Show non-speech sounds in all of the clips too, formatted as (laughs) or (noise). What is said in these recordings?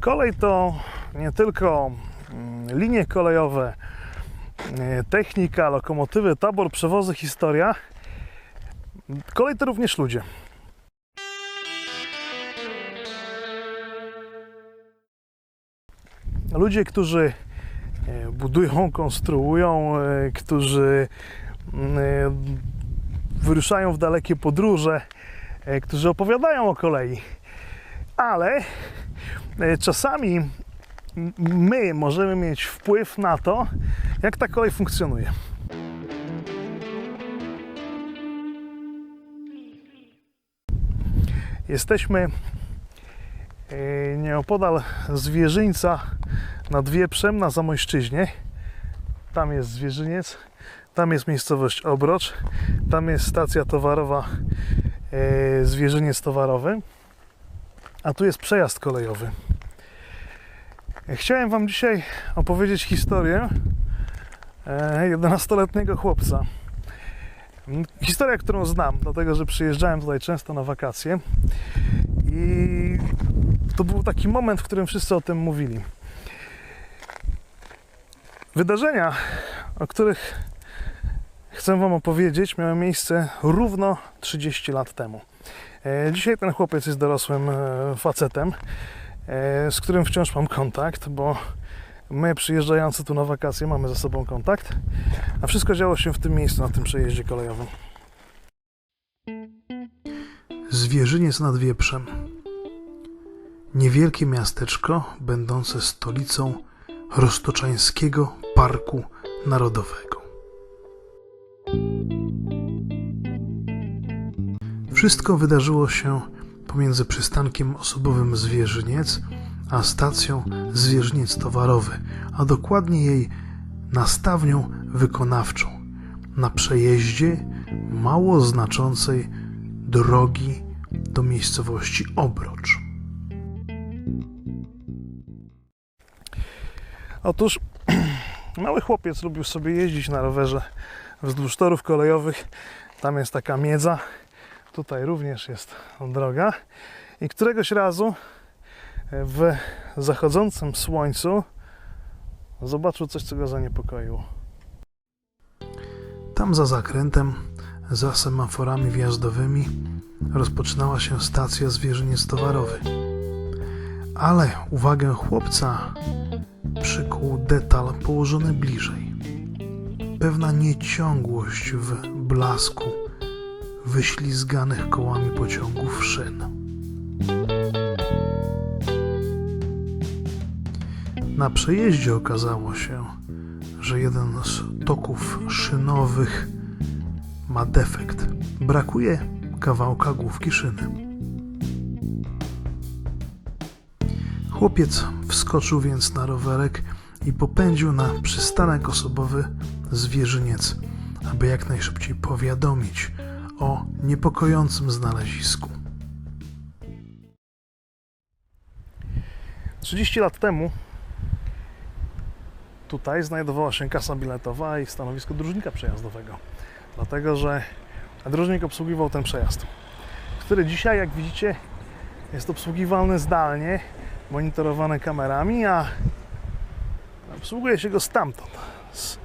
Kolej to nie tylko mm, linie kolejowe, e, technika, lokomotywy, tabor, przewozy, historia. Kolej to również ludzie. Ludzie, którzy e, budują, konstruują, e, którzy mm, wyruszają w dalekie podróże, którzy opowiadają o kolei. Ale czasami m- my możemy mieć wpływ na to, jak ta kolej funkcjonuje. Jesteśmy e, nieopodal Zwierzyńca nad Wieprzem na Zamojszczyźnie. Tam jest Zwierzyniec, tam jest miejscowość Obrocz, tam jest stacja towarowa e, Zwierzyniec Towarowy, a tu jest przejazd kolejowy. Chciałem Wam dzisiaj opowiedzieć historię e, 11-letniego chłopca. Mm, Historia, którą znam, dlatego że przyjeżdżałem tutaj często na wakacje i to był taki moment, w którym wszyscy o tym mówili. Wydarzenia, o których chcę Wam opowiedzieć, miały miejsce równo 30 lat temu. E, Dzisiaj ten chłopiec jest dorosłym e, facetem, e, z którym wciąż mam kontakt, bo my przyjeżdżający tu na wakacje mamy ze sobą kontakt, a wszystko działo się w tym miejscu, na tym przejeździe kolejowym. Zwierzyniec nad Wieprzem. Niewielkie miasteczko będące stolicą Roztoczańskiego Parku Narodowego. Wszystko wydarzyło się pomiędzy przystankiem osobowym Zwierzyniec a stacją Zwierzyniec Towarowy, a dokładnie jej nastawnią wykonawczą na przejeździe mało znaczącej drogi do miejscowości Obrocz. Otóż (clears throat) mały chłopiec lubił sobie jeździć na rowerze wzdłuż torów kolejowych. Tam jest taka miedza, tutaj również jest droga. I któregoś razu w zachodzącym słońcu zobaczył coś, co go zaniepokoiło. Tam za zakrętem, za semaforami wjazdowymi, rozpoczynała się stacja Zwierzyniec Towarowy. Ale uwagę chłopca przykuł detal położony bliżej. Pewna nieciągłość w blasku wyślizganych kołami pociągów szyn. Na przejeździe okazało się, że jeden z toków szynowych ma defekt. Brakuje kawałka główki szyny. Chłopiec wskoczył więc na rowerek i popędził na przystanek osobowy Zwierzyniec, aby jak najszybciej powiadomić o niepokojącym znalezisku. 30 lat temu tutaj znajdowała się kasa biletowa i stanowisko dróżnika przejazdowego. Dlatego, że dróżnik obsługiwał ten przejazd, który dzisiaj, jak widzicie, jest obsługiwalny zdalnie, monitorowany kamerami, a obsługuje się go stamtąd, z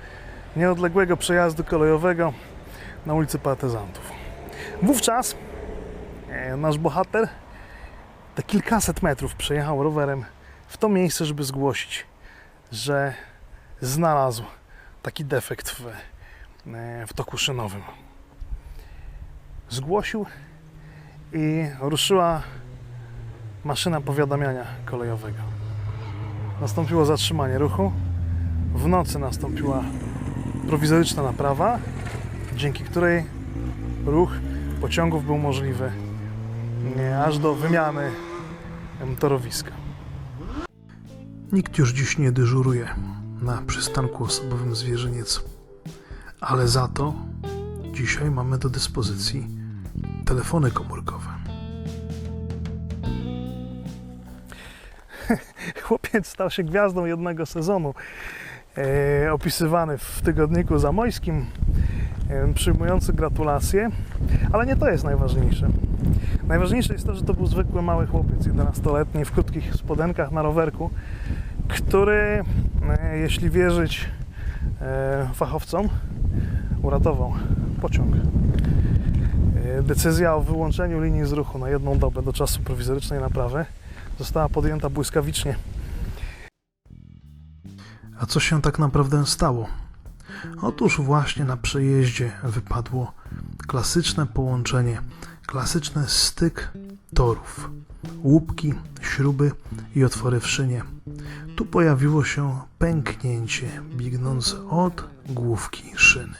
nieodległego przejazdu kolejowego na ulicy Partyzantów. Wówczas e, nasz bohater te kilkaset metrów przejechał rowerem w to miejsce, żeby zgłosić, że znalazł taki defekt w, e, w toku szynowym. Zgłosił i ruszyła maszyna powiadamiania kolejowego. Nastąpiło zatrzymanie ruchu. W nocy nastąpiła prowizoryczna naprawa, dzięki której ruch pociągów był możliwy aż do wymiany torowiska. Nikt już dziś nie dyżuruje na przystanku osobowym Zwierzyniec, ale za to dzisiaj mamy do dyspozycji telefony komórkowe. (laughs) Chłopiec stał się gwiazdą jednego sezonu, e, opisywany w tygodniku zamojskim, przyjmujący gratulacje, ale nie to jest najważniejsze. Najważniejsze jest to, że to był zwykły mały chłopiec, 11-letni, w krótkich spodenkach na rowerku, który, e, jeśli wierzyć e, fachowcom, uratował pociąg. E, Decyzja o wyłączeniu linii z ruchu na jedną dobę do czasu prowizorycznej naprawy została podjęta błyskawicznie. A co się tak naprawdę stało? Otóż właśnie na przejeździe wypadło klasyczne połączenie, klasyczny styk torów. Łupki, śruby i otwory w szynie. Tu pojawiło się pęknięcie, biegnące od główki szyny.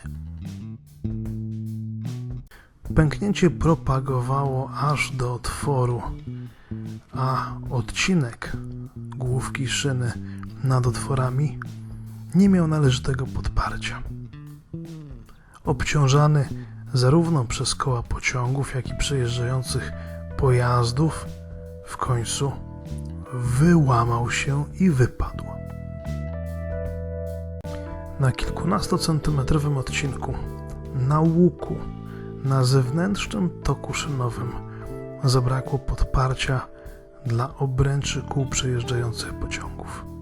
Pęknięcie propagowało aż do otworu, a odcinek główki szyny nad otworami nie miał należytego podparcia. Obciążany zarówno przez koła pociągów, jak i przejeżdżających pojazdów, w końcu wyłamał się i wypadł. Na kilkunastocentymetrowym odcinku, na łuku, na zewnętrznym toku szynowym zabrakło podparcia dla obręczy kół przejeżdżających pociągów.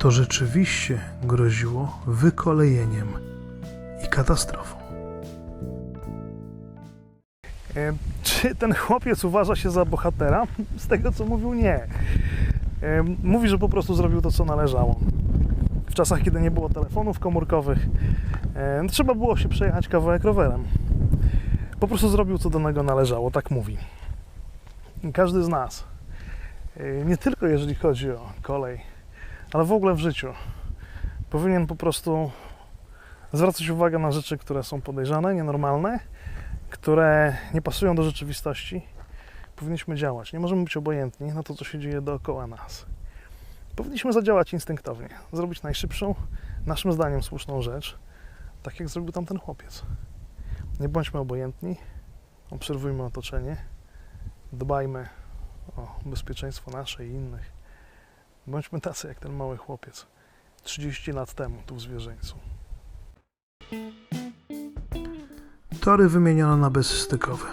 To rzeczywiście groziło wykolejeniem i katastrofą. E, Czy ten chłopiec uważa się za bohatera? Z tego co mówił, nie. E, Mówi, że po prostu zrobił to, co należało. W czasach, kiedy nie było telefonów komórkowych, e, trzeba było się przejechać kawałek rowerem. Po prostu zrobił, co do niego należało, tak mówi. Każdy z nas, nie tylko jeżeli chodzi o kolej, ale w ogóle w życiu, powinien po prostu zwracać uwagę na rzeczy, które są podejrzane, nienormalne, które nie pasują do rzeczywistości, powinniśmy działać. Nie możemy być obojętni na to, co się dzieje dookoła nas. Powinniśmy zadziałać instynktownie, zrobić najszybszą, naszym zdaniem słuszną rzecz, tak jak zrobił tamten chłopiec. Nie bądźmy obojętni, obserwujmy otoczenie, dbajmy o bezpieczeństwo nasze i innych. Bądźmy tacy jak ten mały chłopiec 30 lat temu tu w zwierzyńcu. Tory wymieniono na bezstykowe.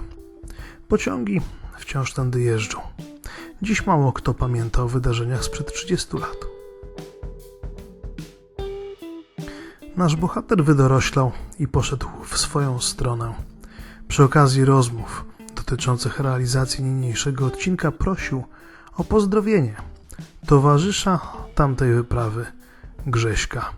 Pociągi wciąż tędy jeżdżą. Dziś mało kto pamięta o wydarzeniach sprzed 30 lat. Nasz bohater wydoroślał i poszedł w swoją stronę. Przy okazji rozmów dotyczących realizacji niniejszego odcinka prosił o pozdrowienie towarzysza tamtej wyprawy, Grześka.